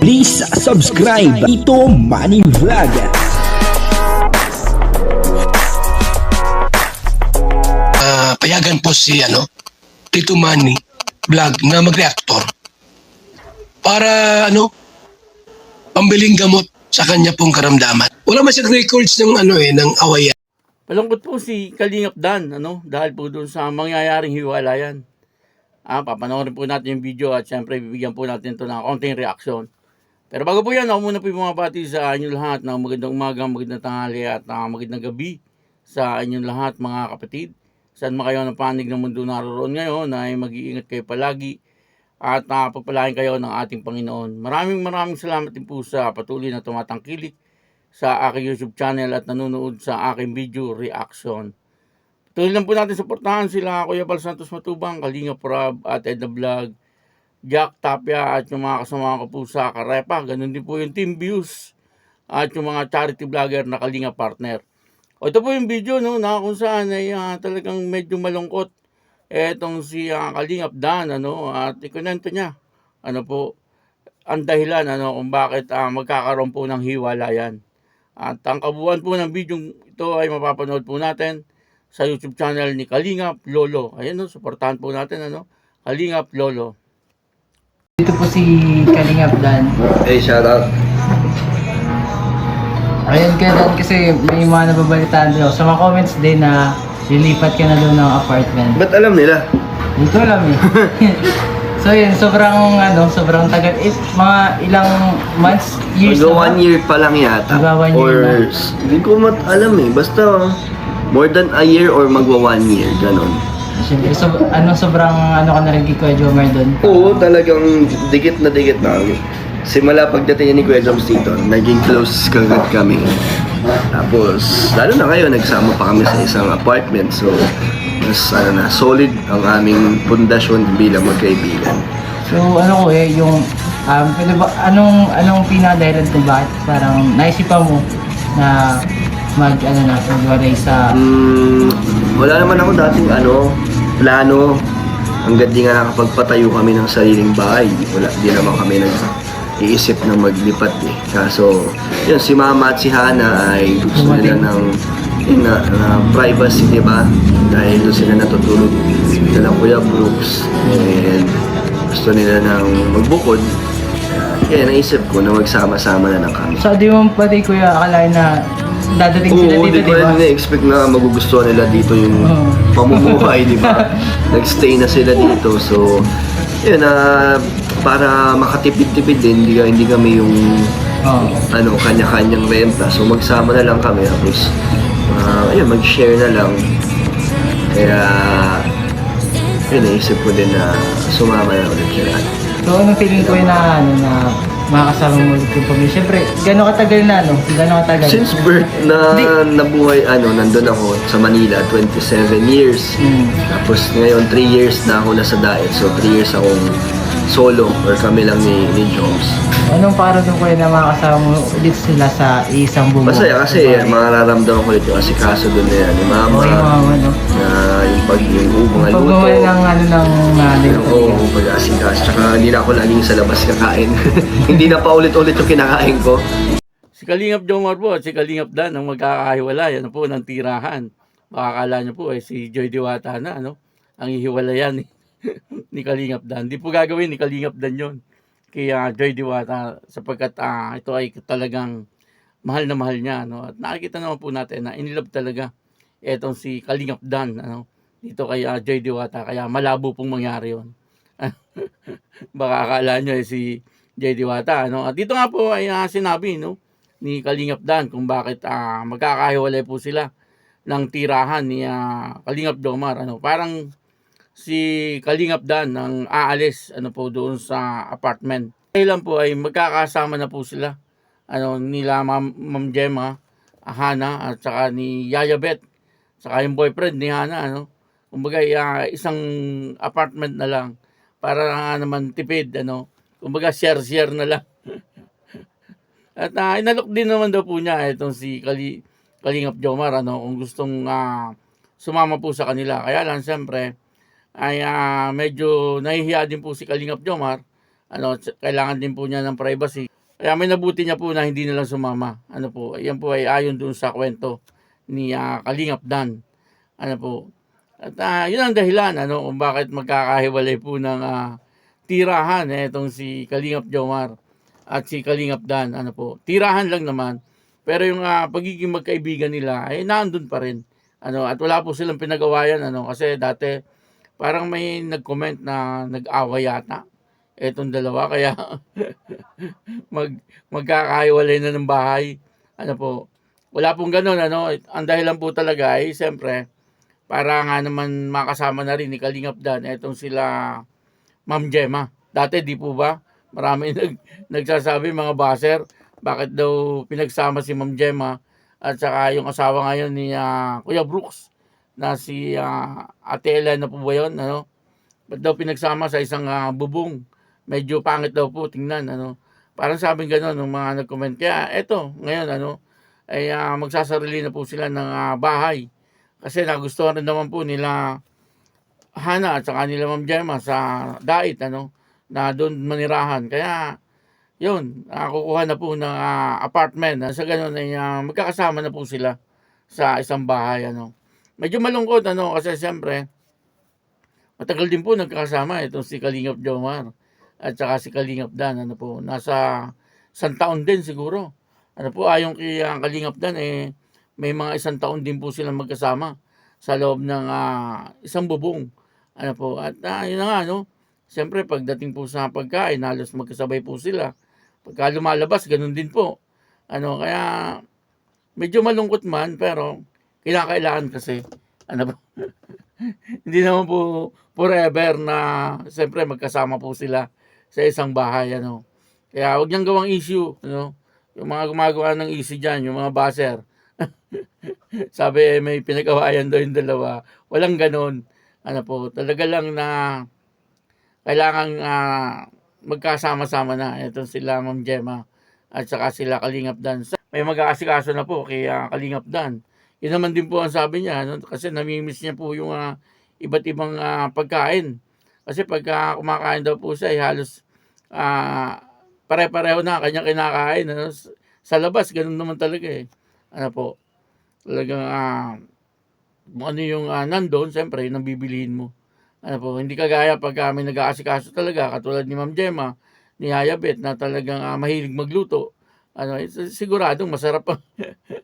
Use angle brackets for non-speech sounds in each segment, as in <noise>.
Please subscribe Ito Money Vlog. Ah, payagan po si ano, Tito Manny vlog na mag-reactor para ano, pambiling gamot sa kanya pong karamdaman. Wala man siyang records ng ano eh, ng awayan. Malungkot po si Kalingap Dan, ano, dahil po doon sa mangyayaring hiwalayan. Ah, papanoorin po natin yung video at syempre bibigyan po natin ito ng konting reaksyon. Pero bago po yan, ako muna po yung mga bati sa inyo lahat ng magandang umaga, magandang tanghali at uh, magandang gabi sa inyong lahat mga kapatid. Saan man kayo ng panig ng mundo naroon ngayon ay mag-iingat kayo palagi at uh, pagpalain kayo ng ating Panginoon. Maraming maraming salamat din po sa patuloy na tumatangkilik sa aking YouTube channel at nanonood sa aking video reaction. Tuloy lang po natin suportahan sila Kuya Bal Santos Matubang, Kalinga Prab at Edna Vlog, Jack Tapia at yung mga kasama ko po sa Karepa. Ganun din po yung Team Views at yung mga charity vlogger na Kalinga Partner. O ito po yung video no, na kung saan ay ah, talagang medyo malungkot etong si uh, Kalingap Dan ano, at ikunento niya ano po ang dahilan ano, kung bakit ah, magkakaroon po ng hiwalayan. At ang kabuuan po ng video ito ay mapapanood po natin sa YouTube channel ni Kalingap Lolo. Ayan no, suportahan po natin ano, Kalingap Lolo. Dito po si Kalingap Dan. Hey, shout out. Ayun kaya Dan kasi may mga nababalitaan daw. Sa mga comments din na lilipat ka na doon ng apartment. Ba't alam nila? Hindi ko alam eh. <laughs> so yun, sobrang ano, sobrang tagal. Eh, mga ilang months, years Magwa na ba? one year pa lang yata. Magwa one year or, na. hindi ko mat alam eh. Basta, more than a year or magwa one year. Ganon. Siyempre, so, ano, sobrang ano ka na rin kay Kuya Jomer doon. Oo, talagang dikit na dikit na kami. Simula pagdating niya ni Kuya Joms dito, naging close kagad kami. Tapos, lalo na ngayon, nagsama pa kami sa isang apartment. So, mas ano na, solid ang aming pundasyon bilang magkaibigan. So ano ko eh, yung, um, pwede ba, anong, anong pinadahilan kung bakit parang naisipan mo na mag, ano na, magwaray sa Mm, wala naman ako dating ano, plano. Hanggang di nga nakapagpatayo kami ng sariling bahay. Wala, di naman kami nag iisip na maglipat eh. Kaso, yun, si Mama at si Hana ay gusto nila ng yun na, na privacy, di ba? Dahil doon sila natutulog nila Kuya Brooks. And gusto nila ng magbukod. Kaya naisip ko na magsama-sama na lang kami. So, di mo pati kuya akalain na dadating sila Oo, dito, di ba? rin na-expect na magugustuhan nila dito yung Oo. pamumuhay, di ba? <laughs> Nag-stay na sila dito. So, yun, na para makatipid-tipid din, hindi, hindi kami yung Oo. ano, kanya-kanyang renta. So, magsama na lang kami. Tapos, ah, ayun, mag-share na lang. Kaya, yun, naisip ko din na sumama na ulit sila. So, anong feeling ko na, ano, na makakasama mo ulit yung pamilya? Siyempre, gano'ng katagal na, no? Gano'ng katagal? Since birth na nabuhay, ano, nandun ako sa Manila, 27 years. Hmm. Tapos ngayon, 3 years na ako nasa diet. So, 3 years akong solo or kami lang ni, ni Joms. Anong parang doon kuya na makakasama mo ulit sila sa isang bubong? Masaya kasi mararamdaman ko ito kasi kaso doon na yan. Ni mama, Okay, mama, no? na yung pag yung mga luto. Pagmamahal ng ano ng nanay ko. Oo, oh, pag-asikas. Tsaka hindi na ako laging sa labas kakain. <laughs> hindi na pa ulit-ulit yung kinakain ko. Si Kalingap Jomar po at si Kalingap Dan ang magkakahiwalay ano po ng tirahan. Baka akala nyo po eh, si Joy Diwata na ano, ang ihiwalayan ni, <laughs> ni Kalingap Dan. Di po gagawin ni Kalingap Dan yon kaya Joy Diwata sapagkat ah, ito ay talagang mahal na mahal niya. Ano? At nakikita naman po natin na inilove talaga etong si Kalingap Dan ano, dito kay ah, Joy Diwata. Kaya malabo pong mangyari yon <laughs> Baka akala nyo eh, si Joy Diwata. Ano? At dito nga po ay ah, sinabi no, ni Kalingap Dan kung bakit ah, magkakahiwalay po sila ng tirahan ni ah, Kalingap Jomar. Ano, parang si Kalingap Dan ang aalis ano po doon sa apartment. Kailan po ay magkakasama na po sila. Ano nila Ma'am, Ma'am Gemma, Hana at saka ni Yaya Beth, saka yung boyfriend ni Hana ano. Kumbaga ah, isang apartment na lang para nga naman tipid ano. Kumbaga share-share na lang. <laughs> At uh, inalok din naman daw po niya itong si Kali, Kalingap Jomar ano, kung gustong ah, sumama po sa kanila. Kaya lang siyempre ay ah, medyo nahihiya din po si Kalingap Jomar Ano, kailangan din po niya ng privacy. Kaya may nabuti niya po na hindi na lang sumama. Ano po, yan po ay ayon dun sa kwento ni ah, Kalingap Dan. Ano po. At ah, yun ang dahilan ano kung bakit magkakahiwalay po ng ah, tirahan eh, itong si Kalingap Jomar at si Kalingap Dan. Ano po. Tirahan lang naman. Pero yung ah, pagiging magkaibigan nila ay nandun pa rin. Ano, at wala po silang pinagawayan ano kasi dati parang may nag-comment na nag-away yata etong dalawa kaya <laughs> mag magkakahiwalay na ng bahay. Ano po? Wala pong ganoon ano. Ang dahilan po talaga ay siyempre para nga naman makasama na rin ni Kalingap Dan etong sila Ma'am Gemma. Dati di po ba? Marami <laughs> nag, nagsasabi mga baser bakit daw pinagsama si Ma'am Gemma at saka yung asawa ngayon ni ah, Kuya Brooks na si ah, Ate Ellen na po ba yun? Ano? Ba't daw pinagsama sa isang ah, bubong? Medyo pangit daw po tingnan. Ano? Parang sabi gano'n ng mga nag-comment. Kaya eto, ngayon ano, ay ah, magsasarili na po sila ng ah, bahay. Kasi nagustuhan rin naman po nila Hana at saka nila Ma'am Gemma sa Dait, ano, na doon manirahan. Kaya, yun, nakukuha na po ng ah, apartment. Sa ganun ay ah, magkakasama na po sila sa isang bahay, ano. Medyo malungkot, ano, kasi siyempre, matagal din po nagkakasama itong si Kalingap Jomar at saka si Kalingap Dan, ano po, nasa isang taon din siguro. Ano po, ayon kay ah, Kalingap Dan, eh, may mga isang taon din po silang magkasama sa loob ng ah, isang bubong. Ano po, at ah, yun nga, no? Siyempre, pagdating po sa pagkain, halos magkasabay po sila. Pagka lumalabas, ganun din po. Ano, kaya medyo malungkot man, pero kinakailangan kasi. Ano po? <laughs> Hindi naman po forever na siyempre magkasama po sila sa isang bahay. Ano. Kaya huwag niyang gawang issue. Ano. Yung mga gumagawa ng issue dyan, yung mga baser. <laughs> Sabi eh, may pinagawayan daw yung dalawa. Walang ganon. Ano po, talaga lang na kailangan ah, magkasama-sama na. Ito sila Ma'am Gemma at saka sila Kalingap Dan. May mag-aasikaso na po kay ah, Kalingap Dan. Yun naman din po ang sabi niya no? kasi namimiss niya po yung ah, iba't ibang ah, pagkain. Kasi pagka kumakain daw po siya, ay halos ah, pare-pareho na kanya kinakain. Ano? Sa labas, ganun naman talaga eh. Ano po, talagang kung ano yung ah, nandun, siyempre, yun ang bibilihin mo. Ano po, hindi kagaya pag kami nag-aasikaso talaga, katulad ni Ma'am Gemma, ni Hayabet, na talagang ah, mahilig magluto. Ano, eh, siguradong masarap ang <laughs>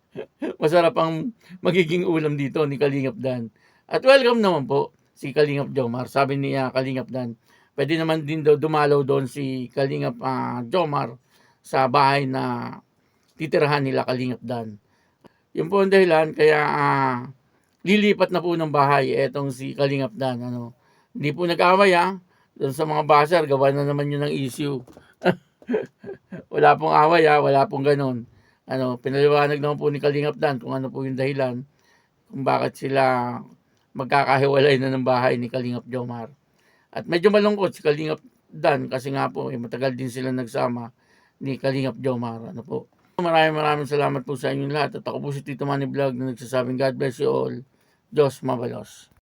masarap ang magiging ulam dito ni Kalingap Dan. At welcome naman po si Kalingap Jomar. Sabi niya Kalingap Dan, pwede naman din daw dumalaw doon si Kalingap ah, Jomar sa bahay na titirahan nila Kalingap Dan. Yun po ang dahilan kaya ah, lilipat na po ng bahay etong si Kalingap Dan. Ano. Hindi po nag-away ah. Doon sa mga baser, gawa na naman yun ng issue. <laughs> wala pong away ah, wala pong ganun. Ano, pinaliwanag naman po ni Kalingap Dan kung ano po yung dahilan kung bakit sila magkakahiwalay na ng bahay ni Kalingap Jomar. At medyo malungkot si Kalingap Dan kasi nga po eh, matagal din sila nagsama ni Kalingap Jomar. Ano po. Maraming maraming salamat po sa inyong lahat. At ako po si Tito Manny Vlog na nagsasabing God bless you all. Diyos mabalos.